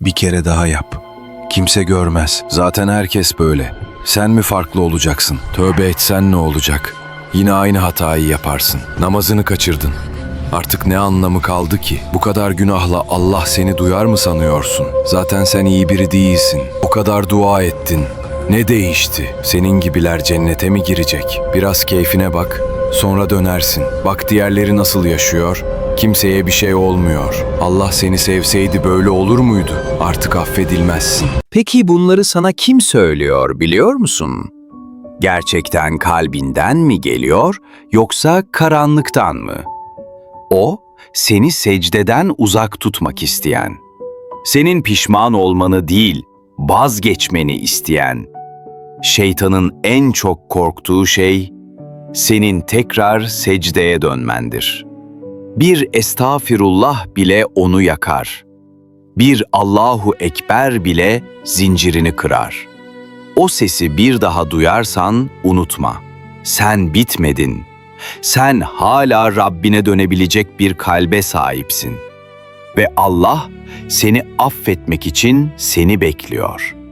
Bir kere daha yap. Kimse görmez. Zaten herkes böyle. Sen mi farklı olacaksın? Tövbe etsen ne olacak? Yine aynı hatayı yaparsın. Namazını kaçırdın. Artık ne anlamı kaldı ki? Bu kadar günahla Allah seni duyar mı sanıyorsun? Zaten sen iyi biri değilsin. O kadar dua ettin. Ne değişti? Senin gibiler cennete mi girecek? Biraz keyfine bak. Sonra dönersin. Bak diğerleri nasıl yaşıyor? Kimseye bir şey olmuyor. Allah seni sevseydi böyle olur muydu? Artık affedilmezsin. Peki bunları sana kim söylüyor biliyor musun? Gerçekten kalbinden mi geliyor yoksa karanlıktan mı? O, seni secdeden uzak tutmak isteyen. Senin pişman olmanı değil, vazgeçmeni isteyen. Şeytanın en çok korktuğu şey, senin tekrar secdeye dönmendir. Bir estağfirullah bile onu yakar. Bir Allahu Ekber bile zincirini kırar. O sesi bir daha duyarsan unutma. Sen bitmedin. Sen hala Rabbine dönebilecek bir kalbe sahipsin. Ve Allah seni affetmek için seni bekliyor.''